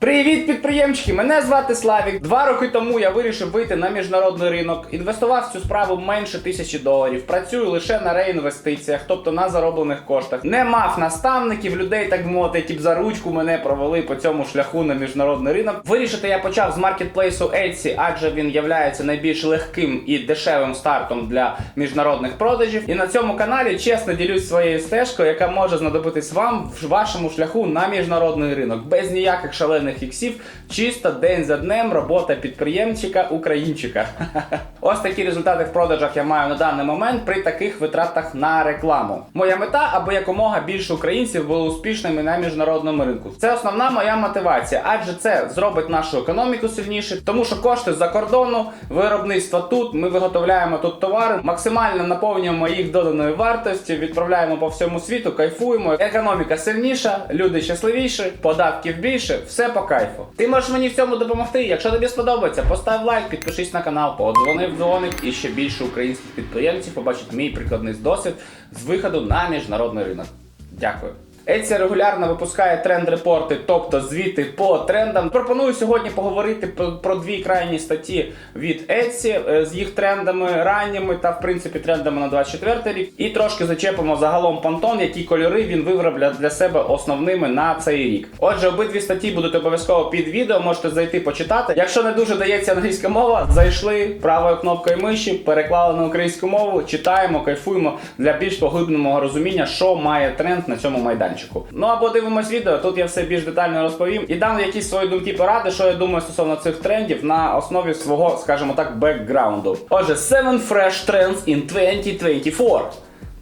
Priya Привіт, підприємчики! Мене звати Славік. Два роки тому я вирішив вийти на міжнародний ринок, інвестував в цю справу менше тисячі доларів. Працюю лише на реінвестиціях, тобто на зароблених коштах. Не мав наставників, людей, так мовити, які б за ручку мене провели по цьому шляху на міжнародний ринок. Вирішити я почав з маркетплейсу Etsy, адже він являється найбільш легким і дешевим стартом для міжнародних продажів. І на цьому каналі чесно ділюсь своєю стежкою, яка може знадобитись вам в вашому шляху на міжнародний ринок, без ніяких шалених іксів, чисто день за днем робота підприємчика українчика. Ось такі результати в продажах я маю на даний момент при таких витратах на рекламу. Моя мета, аби якомога більше українців були успішними на міжнародному ринку. Це основна моя мотивація, адже це зробить нашу економіку сильніше, тому що кошти за кордону, виробництво тут. Ми виготовляємо тут товари, максимально наповнюємо їх доданою вартості, відправляємо по всьому світу, кайфуємо. Економіка сильніша, люди щасливіші, податків більше, все по кайфу. Ти можеш мені в цьому допомогти. Якщо тобі сподобається, постав лайк, підпишись на канал, подзвони в дзвоник і ще більше українських підприємців побачить мій прикладний досвід з виходу на міжнародний ринок. Дякую. Etsy регулярно випускає тренд-репорти, тобто звіти по трендам. Пропоную сьогодні поговорити про, дві крайні статті від Etsy е, з їх трендами ранніми та в принципі трендами на 24 рік. І трошки зачепимо загалом Pantone, які кольори він вибрав для, себе основними на цей рік. Отже, обидві статті будуть обов'язково під відео. Можете зайти почитати. Якщо не дуже дається англійська мова, зайшли правою кнопкою миші, переклали на українську мову, читаємо, кайфуємо для більш поглибленого розуміння, що має тренд на цьому майданчику. Ну або дивимось відео, тут я все більш детально розповім і дам якісь свої думки поради, що я думаю стосовно цих трендів на основі свого, скажімо так, бекграунду. Отже, 7 fresh trends in 2024.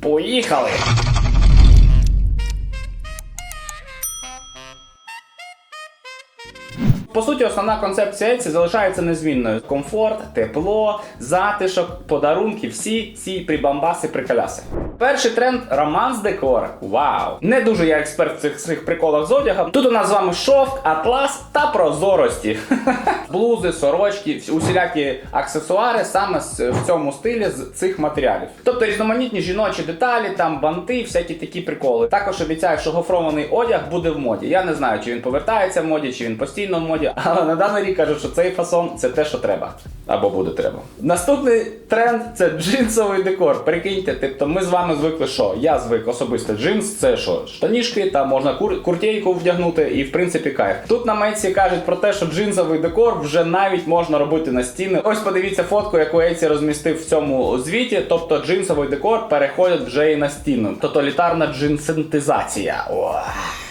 Поїхали! По суті, основна концепція Etsy залишається незмінною: комфорт, тепло, затишок, подарунки, всі ці прибамбаси, приколяси. Перший тренд романс декор. Вау! Не дуже я експерт в цих цих приколах з одягом. Тут у нас з вами шовк, атлас та прозорості. Блузи, сорочки, усілякі аксесуари саме в цьому стилі з цих матеріалів. Тобто різноманітні жіночі деталі, там банти, всякі такі приколи. Також обіцяю, що гофрований одяг буде в моді. Я не знаю, чи він повертається в моді, чи він постійно в моді, але на даний рік кажуть, що цей фасон це те, що треба. Або буде треба. Наступний тренд це джинсовий декор. Прикиньте, тобто ми з вами звикли, що я звик особисто джинс, це що, штанішки, там можна кур- куртейку вдягнути, і в принципі кайф. Тут на Мейці кажуть про те, що джинсовий декор вже навіть можна робити на стіни. Ось подивіться фотку, яку Ейці розмістив в цьому звіті. Тобто джинсовий декор переходить вже і на стіну. Тоталітарна джинсентизація. Уah.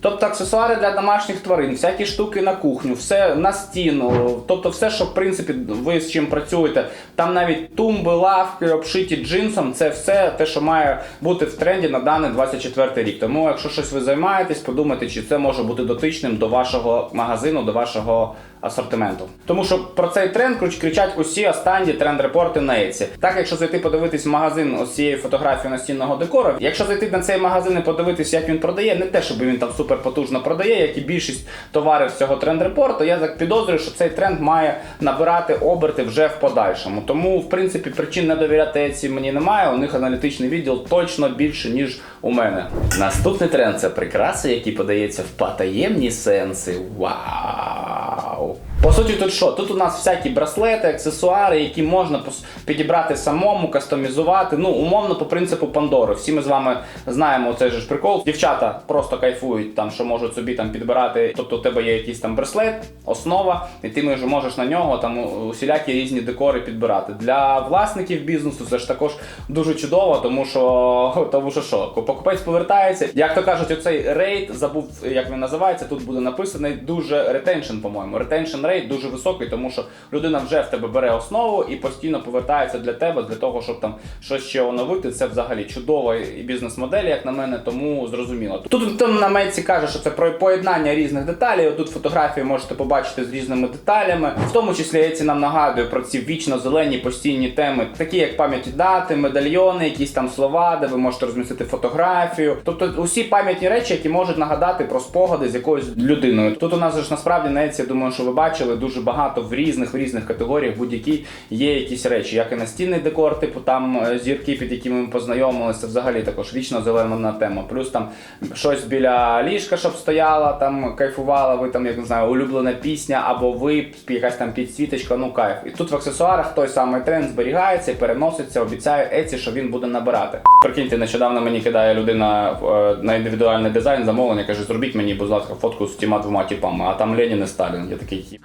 Тобто аксесуари для домашніх тварин, всякі штуки на кухню, все на стіну, тобто все, що в принципі ви з чим працюєте. Там навіть тумби, лавки, обшиті джинсом, це все те, що має бути в тренді на даний 24 рік. Тому, якщо щось ви займаєтесь, подумайте, чи це може бути дотичним до вашого магазину, до вашого асортименту. Тому що про цей тренд кричать усі останні тренд-репорти на Etsy. Так, якщо зайти подивитись в магазин ось цієї фотографії настінного декору, якщо зайти на цей магазин і подивитись, як він продає, не те, щоб він там супер потужно продає, як і більшість товарів цього тренд-репорту, я так підозрюю, що цей тренд має набирати оберти вже в подальшому. Тому, в принципі, причин не довіряти Etsy мені немає. У них аналітичний відділ точно більше, ніж у мене. Наступний тренд це прикраси, які подаються в потаємні сенси. Вау! По суті, тут що? Тут у нас всякі браслети, аксесуари, які можна підібрати самому, кастомізувати. Ну, умовно, по принципу Пандори. Всі ми з вами знаємо цей же ж прикол. Дівчата просто кайфують, там, що можуть собі там підбирати. Тобто, у тебе є якийсь там браслет, основа, і ти мож- можеш на нього там усілякі різні декори підбирати. Для власників бізнесу це ж також дуже чудово, тому що тому що що, покупець повертається. Як то кажуть, оцей рейд забув, як він називається. Тут буде написаний дуже ретеншн, по-моєму. Ретеншн рейт дуже високий, тому що людина вже в тебе бере основу і постійно повертається для тебе, для того, щоб там щось ще оновити. Це взагалі чудова і бізнес-модель, як на мене, тому зрозуміло. Тут там на Меці каже, що це про поєднання різних деталей. Тут фотографії можете побачити з різними деталями, в тому числі Еці нам нагадує про ці вічно-зелені постійні теми, такі як пам'яті дати, медальйони, якісь там слова, де ви можете розмістити фотографію. Тобто усі пам'ятні речі, які можуть нагадати про спогади з якоюсь людиною. Тут у нас ж насправді на Еці, я думаю, що ви бачили. Бачили дуже багато в різних в різних категоріях будь-які є якісь речі, як і настільний декор, типу там е, зірки, під якими ми познайомилися, взагалі також вічно зелена тема. Плюс там щось біля ліжка, щоб стояла, там кайфувала, ви там, як не знаю, улюблена пісня, або ви, якась там підсвіточка, ну кайф. І тут в аксесуарах той самий тренд зберігається, переноситься, обіцяю Еці, що він буде набирати. Прикиньте, нещодавно мені кидає людина е, на індивідуальний дизайн замовлення, каже, зробіть мені, будь ласка, фотку з тіма двома типами, а там Ленін і Сталін. Я такий.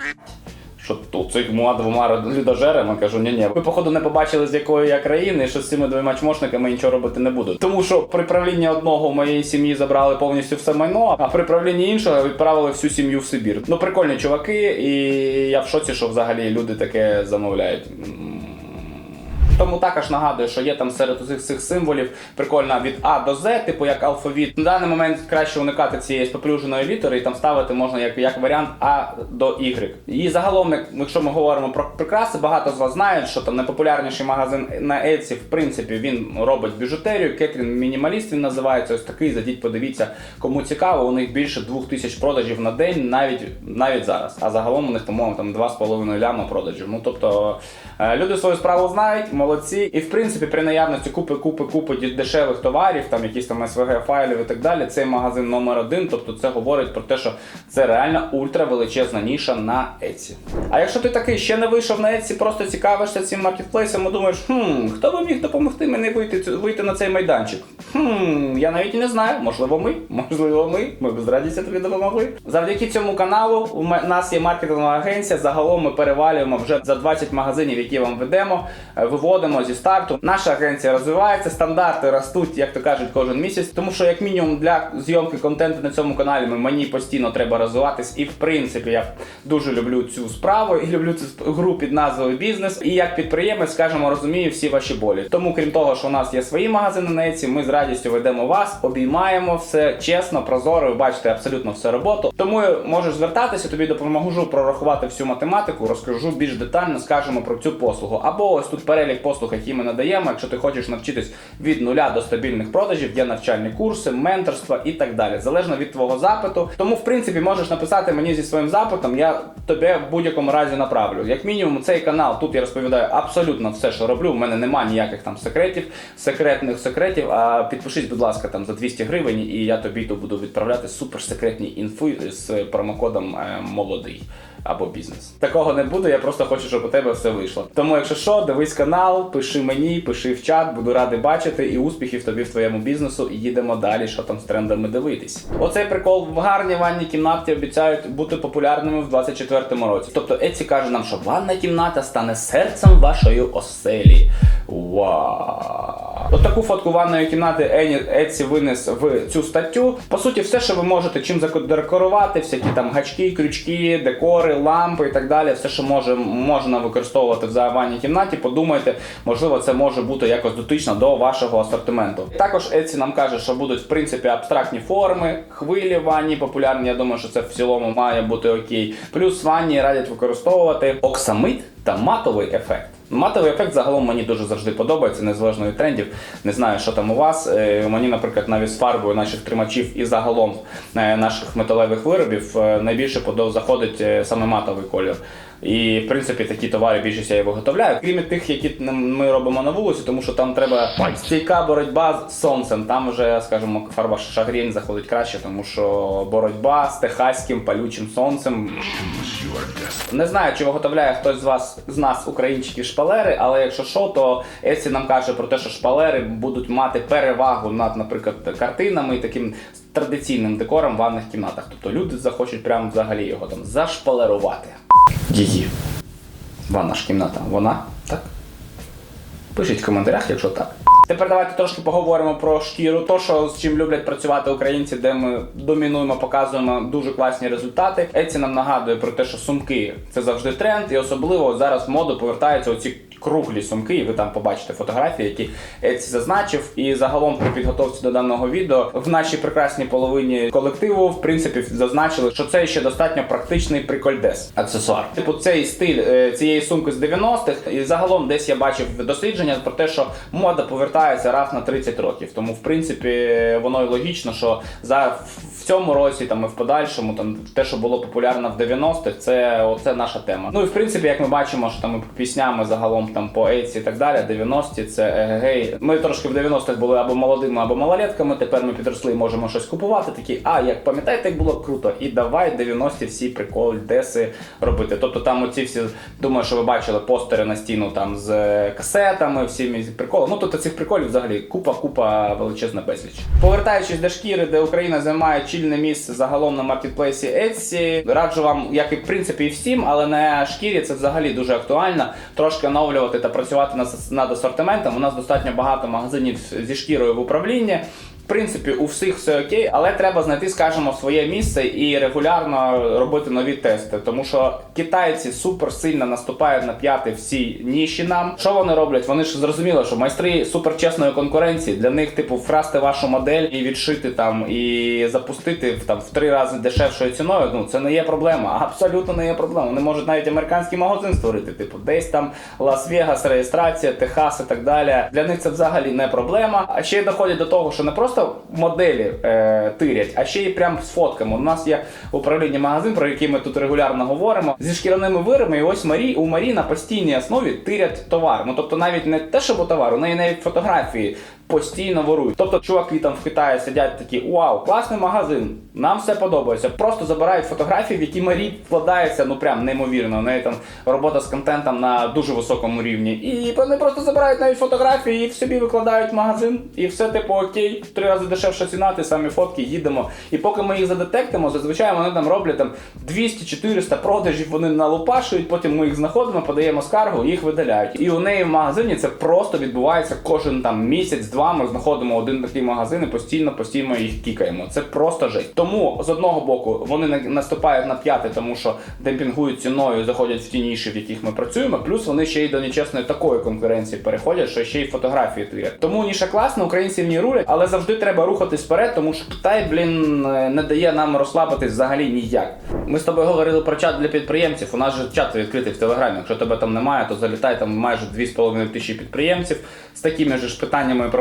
Що тут цих двома людожерами кажу, ні, ні. Ви, походу, не побачили, з якої я країни, що з цими двома чмошниками нічого робити не буду. Тому що при правлінні одного в моєї сім'ї забрали повністю все майно, а при правлінні іншого відправили всю сім'ю в Сибір. Ну, прикольні чуваки, і я в шоці, що взагалі люди таке замовляють. Тому також нагадую, що є там серед усіх цих символів прикольна від А до З, типу як алфавіт. На даний момент краще уникати цієї споплюженої літери і там ставити можна як, як варіант А до Y. І загалом, якщо ми говоримо про прикраси, багато з вас знають, що там найпопулярніший магазин на Etsy, в принципі, він робить біжутерію. Кетрін Мінімаліст він називається ось такий. Зайдіть, подивіться, кому цікаво. У них більше 2000 продажів на день, навіть навіть зараз. А загалом у них, по-моєму, там 2,5 ляма продажів. Ну тобто е, люди свою справу знають, молодці. І в принципі, при наявності купи, купи, купи дешевих товарів, там якісь там SVG файлів і так далі. Цей магазин номер один. Тобто, це говорить про те, що це реально ультра величезна ніша на Etsy. А якщо ти такий ще не вийшов на Etsy, просто цікавишся цим маркетплейсом і думаєш, хм, хто би міг допомогти мені вийти, вийти на цей майданчик? Хм, я навіть не знаю. Можливо, ми, можливо, ми. Ми б з радістю тобі допомогли. Завдяки цьому каналу у нас є маркетингова агенція. Загалом ми перевалюємо вже за 20 магазинів, які вам ведемо, е, виводимо зі старту. Наша агенція розвивається, стандарти ростуть, як то кажуть, кожен місяць. Тому що, як мінімум, для зйомки контенту на цьому каналі мені постійно треба розвиватись. І в принципі, я дуже люблю цю справу і люблю цю гру під назвою бізнес. І як підприємець, скажімо, розумію всі ваші болі. Тому, крім того, що у нас є свої магазини на Etsy, ми з радістю ведемо вас, обіймаємо все чесно, прозоро. Ви бачите абсолютно все роботу. Тому можеш звертатися, тобі допоможу прорахувати всю математику, розкажу більш детально, скажемо про цю послугу. Або ось тут перелік послуг, які ми надаємо. Якщо ти хочеш навчитись від нуля до стабільних продажів, є навчальні курси, менторства і так далі. Залежно від твого запиту. Тому, в принципі, можеш написати мені зі своїм запитом, я тебе в будь-якому разі направлю. Як мінімум, цей канал тут я розповідаю абсолютно все, що роблю. У мене немає ніяких там секретів, секретних секретів. А підпишись, будь ласка, там за 200 гривень, і я тобі то буду відправляти суперсекретні інфи з промокодом е, молодий. Або бізнес. Такого не буде, я просто хочу, щоб у тебе все вийшло. Тому, якщо що, дивись канал, пиши мені, пиши в чат, буду радий бачити і успіхів тобі в твоєму бізнесу. І їдемо далі, що там з трендами дивитись. Оцей прикол в гарній ванній кімнаті обіцяють бути популярними в 24-му році. Тобто Еці каже нам, що ванна кімната стане серцем вашої оселі. Вау! От таку фотку ванної кімнати Ені Еці винес в цю статтю. По суті, все, що ви можете чим задекорувати, всякі там гачки, крючки, декори, лампи і так далі. Все, що може можна використовувати в ванній кімнаті. Подумайте, можливо, це може бути якось дотично до вашого асортименту. Також Еці нам каже, що будуть в принципі абстрактні форми, хвилі в ванні популярні. Я думаю, що це в цілому має бути окей. Плюс ванні радять використовувати оксамит та матовий ефект. Матовий ефект загалом мені дуже завжди подобається, незалежно від трендів. Не знаю, що там у вас. Е, Мені, наприклад, навіть з фарбою наших тримачів і загалом е, наших металевих виробів е, найбільше заходить саме матовий колір. І в принципі такі товари більшість я і виготовляю. Крім тих, які ми робимо на вулиці, тому що там треба стійка боротьба з сонцем. Там вже, скажімо, фарба шагрінь заходить краще, тому що боротьба з техаським палючим сонцем. Не знаю, чи виготовляє хтось з вас з нас, українчиків, шпалери, але якщо що, то Есі нам каже про те, що шпалери будуть мати перевагу над, наприклад, картинами і таким традиційним декором в ванних кімнатах. Тобто люди захочуть прямо взагалі його там зашпалерувати. Її. Ванна ж кімната, вона? Так? Пишіть в коментарях, якщо так. Тепер давайте трошки поговоримо про шкіру. То, що з чим люблять працювати українці, де ми домінуємо, показуємо дуже класні результати. Еці нам нагадує про те, що сумки це завжди тренд, і особливо зараз в моду повертаються оці круглі сумки, і ви там побачите фотографії, які Еці зазначив. І загалом при підготовці до даного відео в нашій прекрасній половині колективу, в принципі, зазначили, що це ще достатньо практичний прикольдес аксесуар. Типу, цей стиль е, цієї сумки з 90-х, і загалом десь я бачив дослідження про те, що мода повертається раз на 30 років. Тому, в принципі, воно і логічно, що за в цьому році там і в подальшому, там те, що було популярно в 90-х, це оце наша тема. Ну і в принципі, як ми бачимо, що там і піснями загалом там по Ейці і так далі, 90-ті це егегей. Ми трошки в 90-х були або молодими, або малолетками. Тепер ми підросли і можемо щось купувати. Такі, а як пам'ятаєте, як було круто, і давай 90-ті всі приколи, деси робити. Тобто там оці всі, думаю, що ви бачили постери на стіну там з е, касетами, всіми приколами. Ну тобто цих приколів взагалі купа, купа величезна безліч. Повертаючись до шкіри, де Україна займає чільне місце загалом на маркетплейсі Etsy, раджу вам, як і в принципі і всім, але на шкірі це взагалі дуже актуально. Трошки оновлювати та працювати над асортиментом. У нас достатньо багато магазинів зі шкірою в управлінні. Принципі, у всіх все окей, але треба знайти, скажімо, своє місце і регулярно робити нові тести. Тому що китайці супер сильно наступають на п'яти всі ніші нам. Що вони роблять? Вони ж зрозуміли, що майстри суперчесної конкуренції для них, типу, вкрасти вашу модель і відшити там і запустити в там в три рази дешевшою ціною. Ну це не є проблема. Абсолютно не є проблема. Вони можуть навіть американський магазин створити, типу, десь там Лас-Вегас, реєстрація, Техас і так далі. Для них це взагалі не проблема. А ще доходять до того, що не просто моделі е, тирять, а ще й прям з фотками. У нас є управління магазин, про який ми тут регулярно говоримо, зі шкіряними вирами. І ось Марі у Марі на постійній основі тирять товар. Ну тобто, навіть не те, що товар, у неї навіть фотографії. Постійно ворують. Тобто чуваки там в Китаї сидять такі, вау, класний магазин, нам все подобається. Просто забирають фотографії, в які Марі вкладається, ну прям неймовірно. У неї там робота з контентом на дуже високому рівні. І вони просто забирають навіть фотографії і в собі викладають в магазин. І все типу окей, три рази дешевша ціна, ті самі фотки, їдемо. І поки ми їх задетектимо, зазвичай вони там роблять там 200-400 продажів, вони налупашують, потім ми їх знаходимо, подаємо скаргу їх видаляють. І у неї в магазині це просто відбувається кожен там місяць два ми знаходимо один такий магазин і постійно, постійно їх кікаємо. Це просто жесть. Тому з одного боку вони на- наступають на п'яти, тому що демпінгують ціною, заходять в ті ніші, в яких ми працюємо. Плюс вони ще й до нечесної такої конкуренції переходять, що ще й фотографії тирять. Тому ніша класна, українці ній рулять, але завжди треба рухатись вперед, тому що Китай, блін, не дає нам розслабитись взагалі ніяк. Ми з тобою говорили про чат для підприємців. У нас же чат відкритий в телеграмі. Якщо тебе там немає, то залітай там майже 2,5 тисячі підприємців з такими ж питаннями і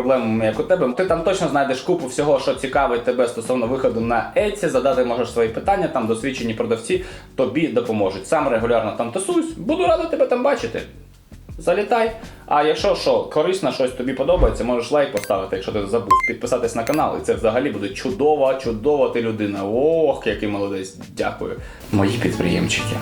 як у тебе. Ти там точно знайдеш купу всього, що цікавить тебе стосовно виходу на Etsy, задати можеш свої питання, там досвідчені продавці тобі допоможуть. Сам регулярно там тусуюсь, буду радий тебе там бачити. Залітай. А якщо що, корисно, щось тобі подобається, можеш лайк поставити, якщо ти забув, підписатись на канал. І це взагалі буде чудова, чудова ти людина. Ох, який молодець. Дякую. Мої підприємчики.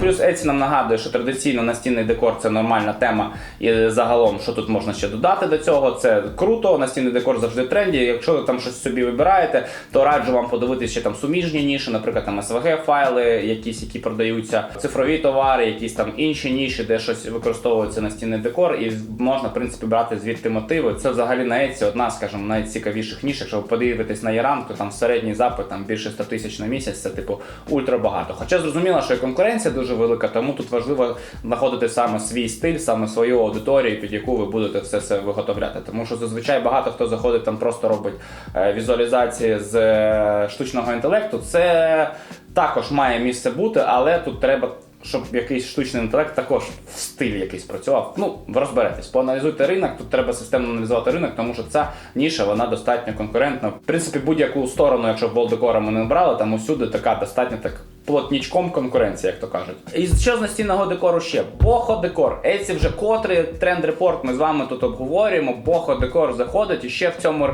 Плюс Etsy нам нагадує, що традиційно настінний декор це нормальна тема. І загалом, що тут можна ще додати до цього, це круто. Настінний декор завжди тренді. Якщо ви там щось собі вибираєте, то раджу вам подивитися ще там суміжні ніші, наприклад, там SVG файли, якісь, які продаються, цифрові товари, якісь там інші ніші, де щось використовується настінний декор, і можна в принципі брати звідти мотиви. Це взагалі на Etsy одна, скажімо, найцікавіших ніш. Якщо ви подивитесь на Яран, то там середній запит там більше 100 тисяч на місяць. Це типу ультра багато. Хоча зрозуміло, що і конкуренція дуже велика, тому тут важливо знаходити саме свій стиль, саме свою аудиторію, під яку ви будете все це виготовляти. Тому що зазвичай багато хто заходить там, просто робить е, візуалізації з е, штучного інтелекту. Це також має місце бути, але тут треба. Щоб якийсь штучний інтелект також в стилі якийсь працював. Ну, розберетесь, поаналізуйте ринок. Тут треба системно аналізувати ринок, тому що ця ніша вона достатньо конкурентна. В принципі, будь-яку сторону, якщо болдекора ми не брали, там усюди така достатньо так плотнічком конкуренція, як то кажуть. І що з настінного декору ще? Бохо декор. Ейці вже котрий тренд репорт ми з вами тут обговорюємо. Бохо декор заходить, і ще в цьому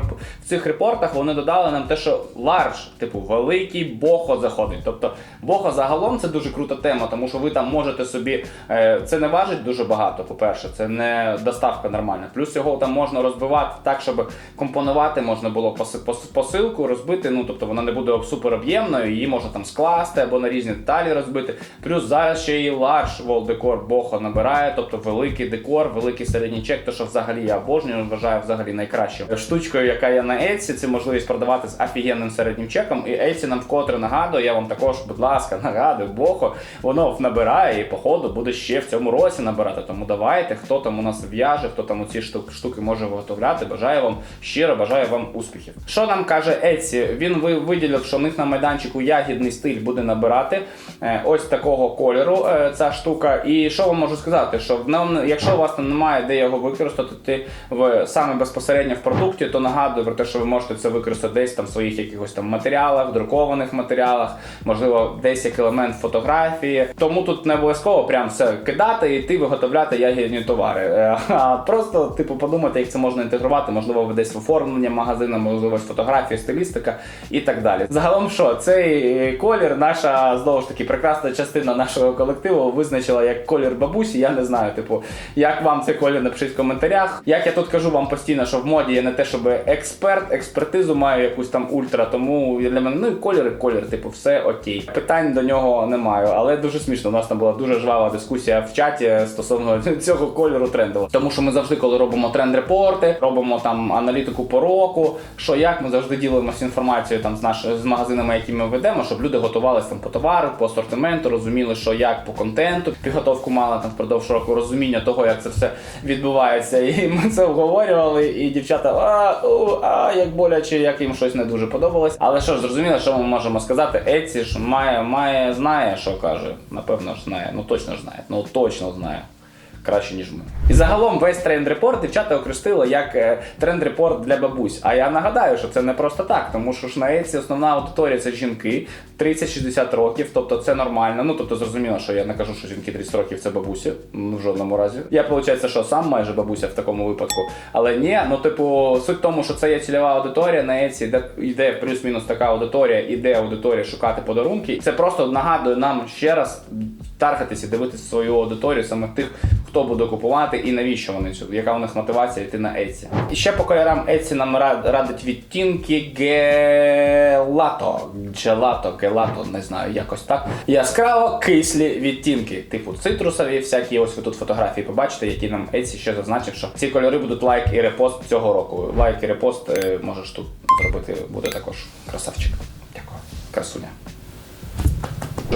в цих репортах вони додали нам те, що ларж, типу великий бохо заходить. Тобто бохо загалом це дуже крута тема, тому що ви там можете собі. е, Це не важить дуже багато. По-перше, це не доставка нормальна. Плюс його там можна розбивати так, щоб компонувати можна було поси- посилку, розбити. Ну тобто вона не буде супер об'ємною, її можна там скласти або на різні деталі розбити. Плюс зараз ще і wall decor Бохо набирає, тобто великий декор, великий середній чек, то що взагалі я обожнюю, вважаю взагалі найкращою штучкою, яка є на Etsy, це можливість продавати з офігенним середнім чеком. І Etsy нам вкотре нагадує, я вам також, будь ласка, нагадую, Бохо, воно набирає і походу буде ще в цьому році набирати. Тому давайте, хто там у нас в'яже, хто там у ці штуки, штуки може виготовляти. Бажаю вам щиро, бажаю вам успіхів. Що нам каже Etsy? Він виділив, що в них на майданчику ягідний стиль буде набирати е, ось такого кольору. е, Ця штука. І що вам можу сказати? Що якщо у вас немає де його використати в саме безпосередньо в продукті, то нагадую про те, що ви можете це використати десь там в своїх якихось там матеріалах, друкованих матеріалах, можливо, десь як елемент фотографії. Тому тут не обов'язково прям все кидати і йти виготовляти ягідні товари. Е, А просто, типу, подумати, як це можна інтегрувати, можливо, десь в оформлення магазину, можливо, фотографія, стилістика і так далі. Загалом, що цей колір, наша знову ж таки прекрасна частина нашого колективу визначила як колір бабусі. Я не знаю, типу, як вам цей колір напишіть в коментарях. Як я тут кажу вам постійно, що в моді я не те, щоб експерт, експертизу маю якусь там ультра, тому для мене ну і колір, колір, типу, все окей. Питань до нього не маю, але дуже смішно. У нас там була дуже жвава дискусія в чаті стосовно цього кольору трендового. Тому що ми завжди, коли робимо тренд-репорти, робимо там аналітику по року, що як ми завжди ділимося інформацією там з наш з магазинами, які ми ведемо, щоб люди готувалися там по товару, по асортименту, розуміли, що як по контенту, підготовку мала там впродовж року, розуміння того, як це все відбувається. І ми це обговорювали, і дівчата, а, у, а як боляче, як їм щось не дуже подобалось. Але що ж, зрозуміло, що ми можемо сказати? Еці ж має, має, знає, що каже. Напевно ж знає. Ну точно ж знає. Ну точно знає краще, ніж ми. І загалом весь тренд-репорт дівчата окрестили як е, тренд-репорт для бабусь. А я нагадаю, що це не просто так, тому що ж на Etsy основна аудиторія це жінки 30-60 років, тобто це нормально. Ну тобто зрозуміло, що я не кажу, що жінки 30 років це бабусі. Ну, в жодному разі. Я виходить, що сам майже бабуся в такому випадку. Але ні, ну типу, суть в тому, що це є цільова аудиторія на Etsy, де йде плюс-мінус така аудиторія, іде аудиторія шукати подарунки. Це просто нагадує нам ще раз таргетися, дивитися свою аудиторію, саме тих, хто буде купувати і навіщо вони сюди, яка у них мотивація йти на Etsy. І ще по кольорам Etsy нам радить відтінки гелато, джелато, гелато, не знаю, якось так. Яскраво кислі відтінки, типу цитрусові, всякі. Ось ви тут фотографії побачите, які нам Etsy ще зазначив, що ці кольори будуть лайк і репост цього року. Лайк і репост е, можеш тут зробити, буде також красавчик. Дякую, красуня.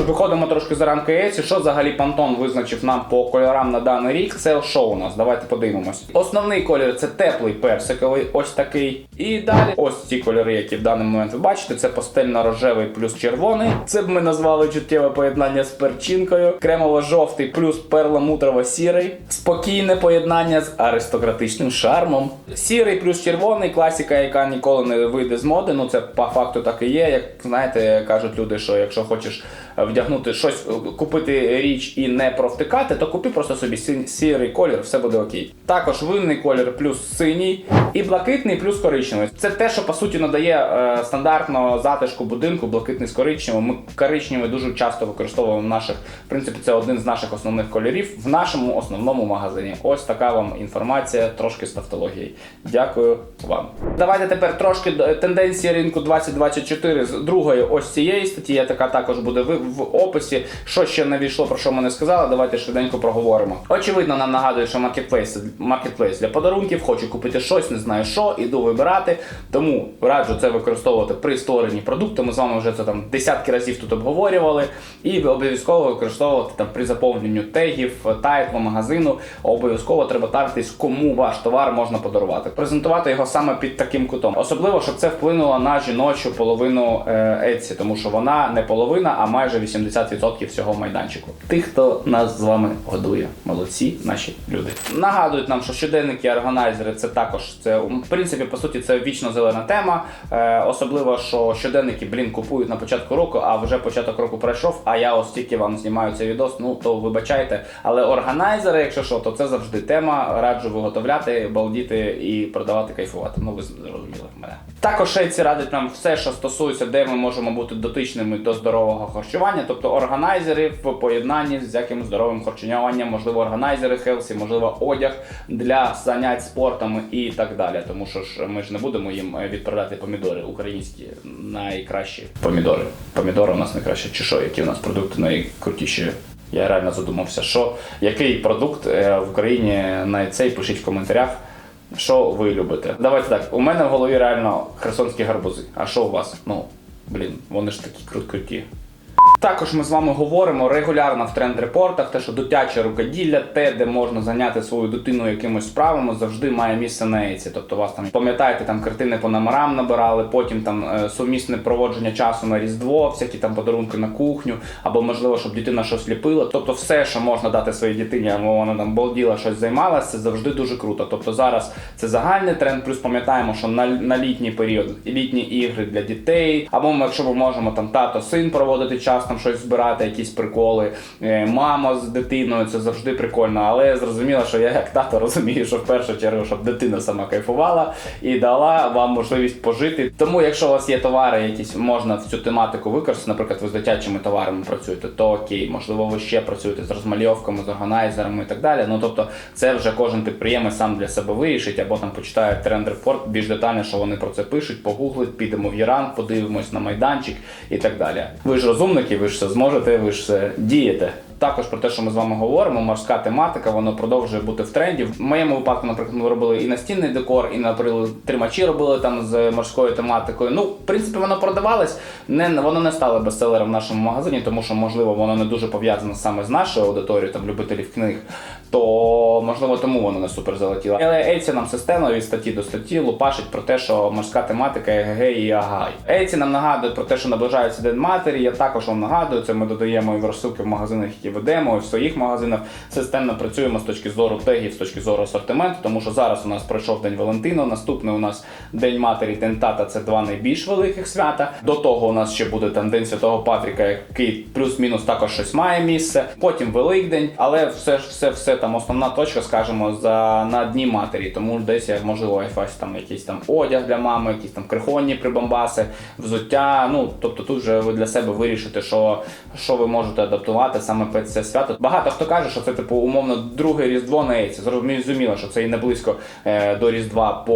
Виходимо трошки за рамки Etsy. Що взагалі Пантон визначив нам по кольорам на даний рік? Це що у нас? Давайте подивимось. Основний колір це теплий персиковий, ось такий. І далі ось ці кольори, які в даний момент ви бачите, це пастельно-рожевий плюс червоний. Це б ми назвали чуттєве поєднання з перчинкою. Кремово-жовтий плюс перламутрово-сірий. Спокійне поєднання з аристократичним шармом. Сірий плюс червоний, класика, яка ніколи не вийде з моди. Ну це по факту так і є. Як знаєте, кажуть люди, що якщо хочеш вдягнути щось, купити річ і не провтикати, то купи просто собі сірий колір, все буде окей. Також винний колір плюс синій і блакитний плюс коричневий. Це те, що по суті надає е, стандартно затишку будинку, блакитний з коричневим. Ми коричневий дуже часто використовуємо в наших, в принципі, це один з наших основних кольорів в нашому основному магазині. Ось така вам інформація, трошки з тавтології. Дякую вам. Давайте тепер трошки тенденції ринку 2024 з другої ось цієї статті. Я така також буде в, описі. Що ще не війшло, про що ми не сказали, давайте швиденько проговоримо. Очевидно, нам нагадує, що маркетплейс маркетплейс для подарунків. Хочу купити щось, не знаю що, іду вибирати. Тому раджу це використовувати при створенні продукту. Ми з вами вже це там десятки разів тут обговорювали. І обов'язково використовувати там при заповненню тегів, тайтлу магазину. Обов'язково треба таритись, кому ваш товар можна подарувати. Презентувати його саме під таким кутом. Особливо, щоб це вплинуло на жіночу половину е, Etsy, тому що вона не половина, а майже 80% всього майданчику. Тих, хто нас з вами годує, молодці, наші люди. Нагадують нам, що щоденники, органайзери це також це в принципі по суті це вічно зелена тема. Е, особливо, що щоденники, блін, купують на початку року, а вже початок року пройшов. А я ось тільки вам знімаю цей відос. Ну то вибачайте. Але органайзери, якщо що, то це завжди тема. Раджу виготовляти, балдіти і продавати, кайфувати. Ну ви зрозуміли мене. Також Etsy радить нам все, що стосується, де ми можемо бути дотичними до здорового харчування. Харчування, тобто органайзери в поєднанні з яким здоровим харчуванням, можливо, органайзери хелсі, можливо, одяг для занять спортом і так далі. Тому що ж ми ж не будемо їм е, відправляти помідори українські найкращі помідори. Помідори у нас найкраще, чи що, які у нас продукти найкрутіші. Я реально задумався, що який продукт е, в Україні на цей пишіть в коментарях. Що ви любите? Давайте так. У мене в голові реально херсонські гарбузи. А що у вас? Ну, блін, вони ж такі крут круті. Також ми з вами говоримо регулярно в тренд-репортах, те, що дитяче рукоділля, те, де можна зайняти свою дитину якимось справами, завжди має місце на ЕЦі. Тобто вас там пам'ятаєте, там картини по номерам набирали, потім там е, сумісне проводження часу на різдво, всякі там подарунки на кухню, або можливо, щоб дитина щось ліпила. Тобто, все, що можна дати своїй дитині, або вона там балділа, щось займалася, це завжди дуже круто. Тобто зараз це загальний тренд. Плюс пам'ятаємо, що на, на літній період літні ігри для дітей, або ми, якщо ми можемо там тато, син проводити час, там щось збирати, якісь приколи, е, мама з дитиною, це завжди прикольно. Але зрозуміло, що я як тато розумію, що в першу чергу, щоб дитина сама кайфувала і дала вам можливість пожити. Тому, якщо у вас є товари, якісь можна в цю тематику використати, наприклад, ви з дитячими товарами працюєте, то окей, можливо, ви ще працюєте з розмальовками, з органайзерами і так далі. Ну тобто, це вже кожен підприємець сам для себе вирішить, або там почитає тренд репорт більш детально, що вони про це пишуть, погуглить, підемо в Єран, подивимось на майданчик і так далі. Ви ж розумники, ви ж все зможете, ви ж все дієте. Також про те, що ми з вами говоримо, морська тематика, воно продовжує бути в тренді. В моєму випадку, наприклад, ми робили і настінний декор, і наприклад, тримачі робили там з морською тематикою. Ну, в принципі, воно продавалось. Не воно не стало бестселером в нашому магазині, тому що можливо воно не дуже пов'язане саме з нашою аудиторією, там любителів книг. То можливо тому воно не супер залетіло. Але Ейці нам системно від статті до статті лупашить про те, що морська тематика ЕГГ і агай. Ейці нам нагадують про те, що наближається День матері. Я також вам нагадую, це ми додаємо і в розсилки в магазинах, ведемо, в своїх магазинах. Системно працюємо з точки зору тегів, з точки зору асортименту, тому що зараз у нас пройшов День Валентину. Наступний у нас День матері, День тата це два найбільш великих свята. До того у нас ще буде там День Святого Патріка, який плюс-мінус також щось має місце. Потім Великдень, але все ж все, все там основна точка, скажімо, за на дні матері. Тому десь я можливо якась там якийсь там одяг для мами, якісь там крихонні прибамбаси, взуття. Ну тобто тут вже ви для себе вирішите, що, що ви можете адаптувати саме під це свято. Багато хто каже, що це типу умовно друге різдво на Ейці. Зрозуміло, що це і не близько е, до Різдва по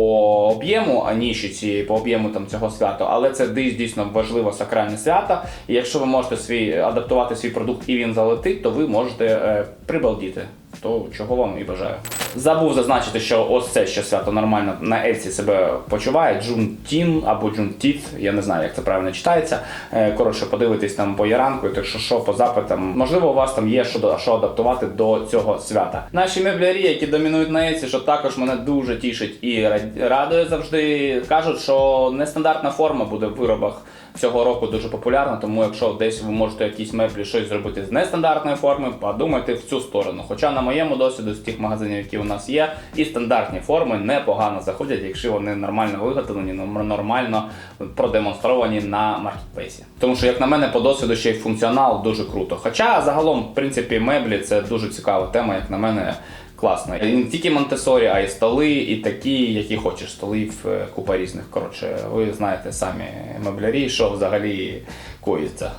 об'єму, а цієї по об'єму там цього свята, але це дійсно важливо сакральне свято. І якщо ви можете свій адаптувати свій продукт і він залетить, то ви можете е, прибалдіти. То чого вам і бажаю. Забув зазначити, що ось це ще свято нормально на Ельці себе почуває. Джунтін або Джунтіт, я не знаю, як це правильно читається. Е, Коротше, подивитись там по яранку, так що що по запитам. Можливо, у вас там є що, що адаптувати до цього свята. Наші меблярі, які домінують на Ельці, що також мене дуже тішить і ра- радує завжди. Кажуть, що нестандартна форма буде в виробах цього року дуже популярна, тому якщо десь ви можете якісь меблі щось зробити з нестандартної форми, подумайте в цю сторону. Хоча на моєму досвіду з тих магазинів, які у нас є, і стандартні форми непогано заходять, якщо вони нормально виготовлені, норм- нормально продемонстровані на маркетплейсі. Тому що, як на мене, по досвіду ще й функціонал дуже круто. Хоча загалом, в принципі, меблі це дуже цікава тема, як на мене. Класно. І не тільки Монтесорі, а й столи, і такі, які хочеш. Столів е, купа різних. Коротше, ви знаєте самі меблярі, що взагалі коїться.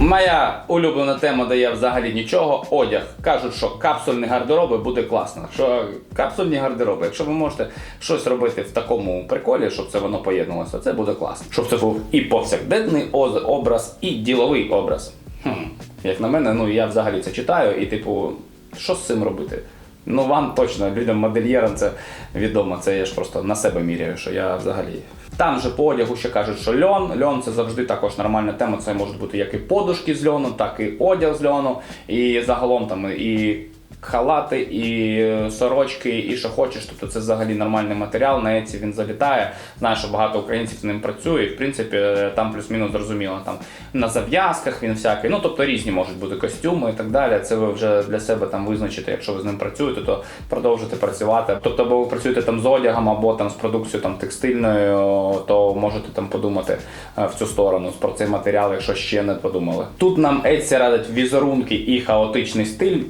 Моя улюблена тема дає взагалі нічого. Одяг. Кажуть, що капсульні гардероби буде класно. Що капсульні гардероби, якщо ви можете щось робити в такому приколі, щоб це воно поєднувалося, це буде класно. Щоб це був і повсякденний образ, і діловий образ. Хм. Як на мене, ну я взагалі це читаю, і типу, що з цим робити? Ну вам точно, людям модельєрам це відомо. Це я ж просто на себе міряю, що я взагалі. Там же по одягу ще кажуть, що льон. Льон це завжди також нормальна тема. Це можуть бути як і подушки з льону, так і одяг з льону, і загалом там і халати, і е, сорочки, і що хочеш. Тобто це взагалі нормальний матеріал. На Еці він залітає. Знаю, що багато українців з ним працює. І в принципі е, там плюс-мінус зрозуміло. Там на зав'язках він всякий. Ну тобто різні можуть бути костюми і так далі. Це ви вже для себе там визначите, якщо ви з ним працюєте, то продовжите працювати. Тобто, або ви працюєте там з одягом, або там з продукцією там текстильною, то можете там подумати е, в цю сторону про цей матеріал, якщо ще не подумали. Тут нам Etsy радить візерунки і хаотичний стиль.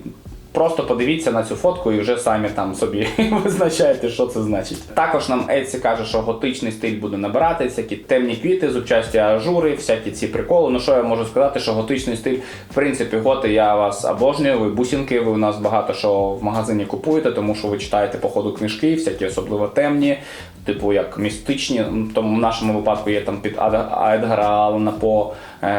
Просто подивіться на цю фотку і вже самі там собі визначаєте, що це значить. Також нам Etsy каже, що готичний стиль буде набирати, всякі темні квіти з участя ажури, всякі ці приколи. Ну що я можу сказати, що готичний стиль, в принципі, готи я вас обожнюю. Ви бусінки, ви у нас багато що в магазині купуєте, тому що ви читаєте по ходу книжки, всякі особливо темні, типу як містичні. Тому в нашому випадку є там під Едгара Аллена по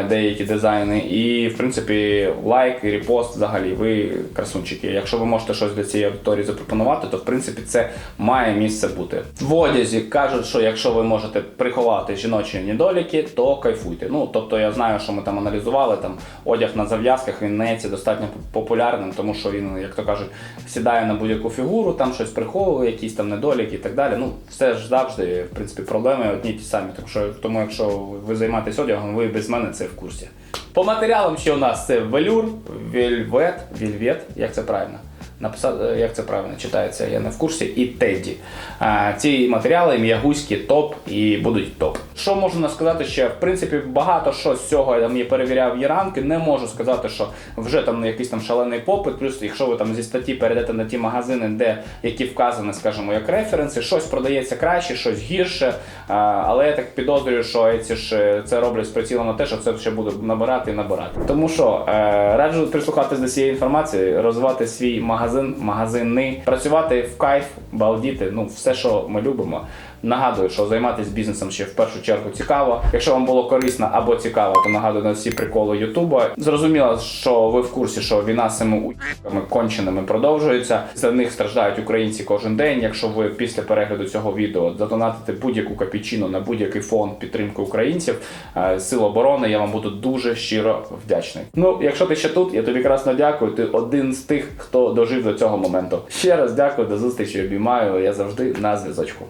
деякі дизайни. І в принципі лайк і репост взагалі. Ви красунчики. Якщо ви можете щось для цієї аудиторії запропонувати, то в принципі це має місце бути. В одязі кажуть, що якщо ви можете приховати жіночі недоліки, то кайфуйте. Ну тобто я знаю, що ми там аналізували там одяг на зав'язках. Він не є достатньо популярним, тому що він, як то кажуть, сідає на будь-яку фігуру, там щось приховує, якісь там недоліки і так далі. Ну все ж завжди, в принципі, проблеми одні ті самі. Тому що тому, якщо ви займаєтесь одягом, ви без мене це в курсі. По матеріалам ще у нас це велюр, вельвет, вільвет, як це правильно? Написати, як це правильно читається, я не в курсі, і Тедді. А, ці матеріали м'ягузькі топ і будуть топ. Що можу сказати ще? В принципі, багато що з цього я там я перевіряв є рамки. Не можу сказати, що вже там якийсь там шалений попит. Плюс, якщо ви там зі статті перейдете на ті магазини, де які вказані, скажімо, як референси, щось продається краще, щось гірше. Але я так підозрюю, що ці ж е, це роблять з прицілом на те, що це ще буде набирати і набирати. Тому що е, раджу прислухатись до цієї інформації, розвивати свій магазин, магазини, працювати в кайф, балдіти. Ну, все, що ми любимо. Нагадую, що займатися бізнесом ще в першу чергу цікаво. Якщо вам було корисно або цікаво, то нагадую на всі приколи Ютуба. Зрозуміло, що ви в курсі, що війна з цими уїбками конченими продовжується. За них страждають українці кожен день. Якщо ви після перегляду цього відео задонатите будь-яку копійчину на будь-який фонд підтримки українців, е, сил оборони, я вам буду дуже щиро вдячний. Ну, якщо ти ще тут, я тобі красно дякую. Ти один з тих, хто дожив до цього моменту. Ще раз дякую до зустрічі. Обіймаю. Я завжди на зв'язочку.